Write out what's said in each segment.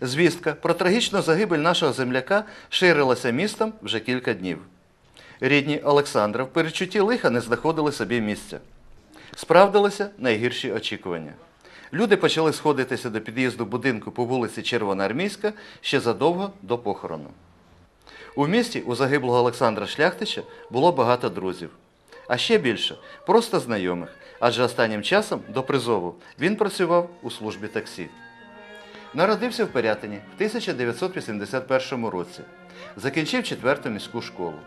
Звістка про трагічну загибель нашого земляка ширилася містом вже кілька днів. Рідні Олександра в перечутті лиха не знаходили собі місця. Справдилися найгірші очікування. Люди почали сходитися до під'їзду будинку по вулиці Червоноармійська ще задовго до похорону. У місті у загиблого Олександра Шляхтича було багато друзів, а ще більше просто знайомих, адже останнім часом до призову він працював у службі таксі. Народився в Пирятині в 1981 році. Закінчив четверту міську школу.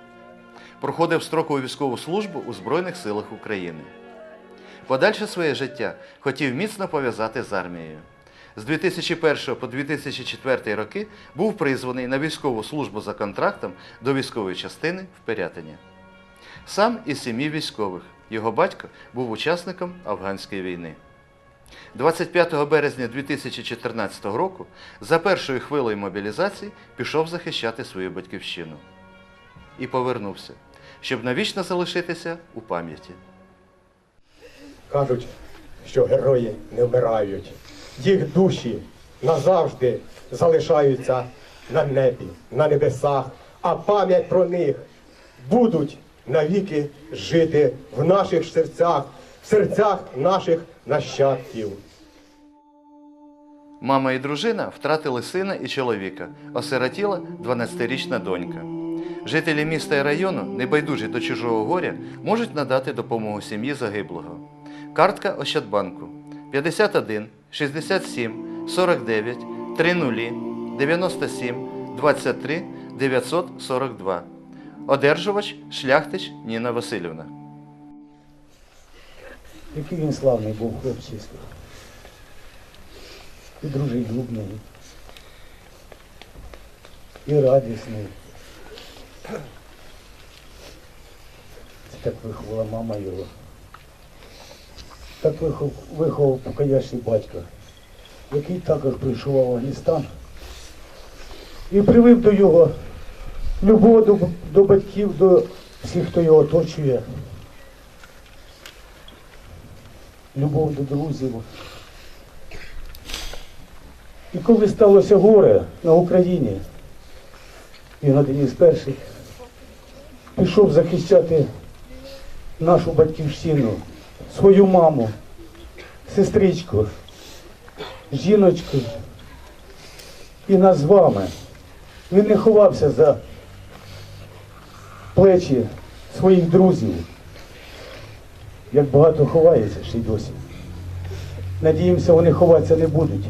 Проходив строкову військову службу у Збройних силах України. Подальше своє життя хотів міцно пов'язати з армією. З 2001 по 2004 роки був призваний на військову службу за контрактом до військової частини в Пирятині. Сам із сім'ї військових. Його батько був учасником афганської війни. 25 березня 2014 року за першою хвилею мобілізації пішов захищати свою батьківщину. І повернувся, щоб навічно залишитися у пам'яті. Кажуть, що герої не вмирають. Їх душі назавжди залишаються на небі, на небесах, а пам'ять про них будуть навіки жити в наших серцях, в серцях наших нащадків. Мама і дружина втратили сина і чоловіка, осиротіла 12-річна донька. Жителі міста і району, небайдужі до чужого горя, можуть надати допомогу сім'ї загиблого. Картка Ощадбанку 51 67 49 30 97 23 942. Одержувач Шляхтич Ніна Васильівна. Який він славний був хлопчисько. І дружелюбний, і радісний. Це так виховала мама його. Так вихов, виховав покаяшний батько, який також прийшов в Афганістан і привив до його любов до, до батьків, до всіх, хто його оточує. Любов до друзів. І коли сталося горе на Україні, він один із перших пішов захищати нашу батьківщину, свою маму, сестричку, жіночку і нас з вами. Він не ховався за плечі своїх друзів як багато ховається ще й досі. Надіємося, вони ховатися не будуть.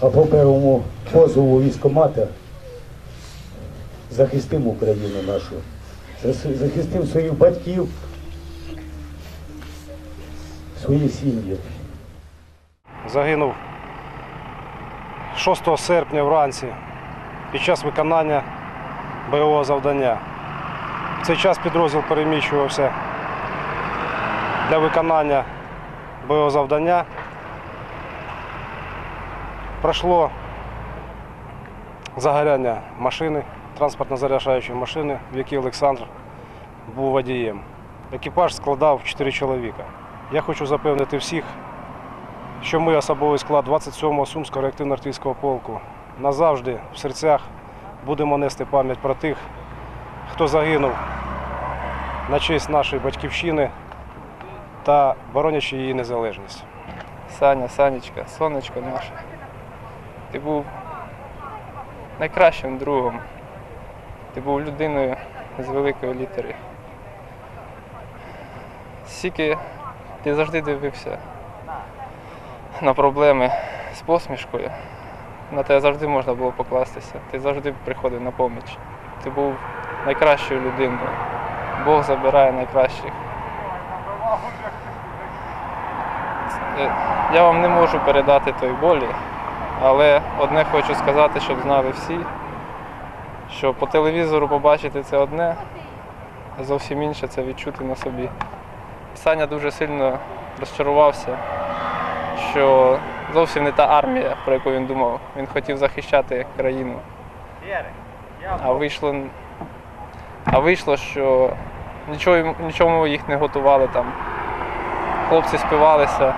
А по первому позову військомата захистимо Україну нашу, захистимо своїх батьків, свої сім'ї. загинув 6 серпня вранці під час виконання бойового завдання. В цей час підрозділ переміщувався для виконання бойового завдання. Пройшло загоряння машини, транспортно-заряджаючої машини, в якій Олександр був водієм. Екіпаж складав 4 чоловіка. Я хочу запевнити всіх, що ми особовий склад 27-го Сумського реактивно-артилерійського полку назавжди в серцях будемо нести пам'ять про тих, хто загинув на честь нашої батьківщини та боронячи її незалежність. Саня, Санечка, сонечко наше. Ти був найкращим другом. Ти був людиною з великої літери. Скільки ти завжди дивився на проблеми з посмішкою. На тебе завжди можна було покластися. Ти завжди приходив на поміч. Ти був найкращою людиною. Бог забирає найкращих. Я вам не можу передати той болі, але одне хочу сказати, щоб знали всі, що по телевізору побачити це одне, а зовсім інше це відчути на собі. Саня дуже сильно розчарувався, що зовсім не та армія, про яку він думав. Він хотів захищати країну. А вийшло, а вийшло, що нічого, нічому їх не готували там. Хлопці співалися.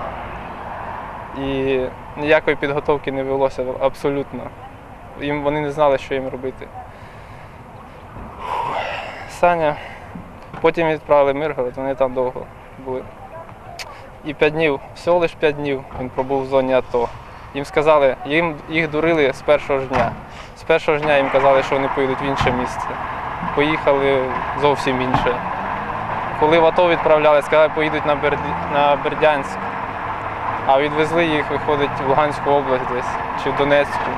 І ніякої підготовки не велося абсолютно. Їм вони не знали, що їм робити. Саня. Потім відправили Миргород, вони там довго були. І п'ять днів, всього лише п'ять днів він пробув в зоні АТО. Їм сказали, їм їх дурили з першого ж дня. З першого ж дня їм казали, що вони поїдуть в інше місце. Поїхали зовсім інше. Коли в АТО відправляли, сказали, поїдуть на, Бердянськ. А відвезли їх, виходить, в Луганську область десь чи в Донецьку.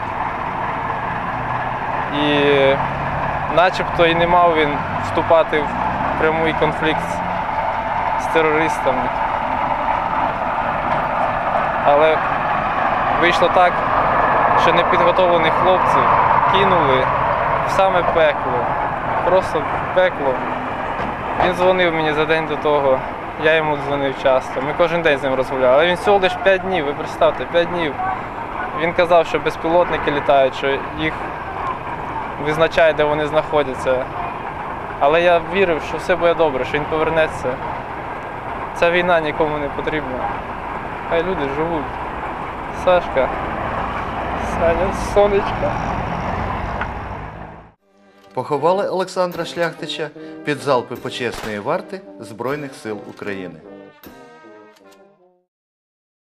І начебто і не мав він вступати в прямий конфлікт з терористами. Але вийшло так, що непідготовлених хлопців кинули в саме пекло. Просто пекло. Він дзвонив мені за день до того, я йому дзвонив часто. Ми кожен день з ним розмовляли. Але він всього лише 5 днів, ви представте, 5 днів. Він казав, що безпілотники літають, що їх визначає, де вони знаходяться. Але я вірив, що все буде добре, що він повернеться. Ця війна нікому не потрібна. Хай люди живуть. Сашка, Саня, сонечка. Поховали Олександра Шляхтича під залпи почесної варти Збройних сил України.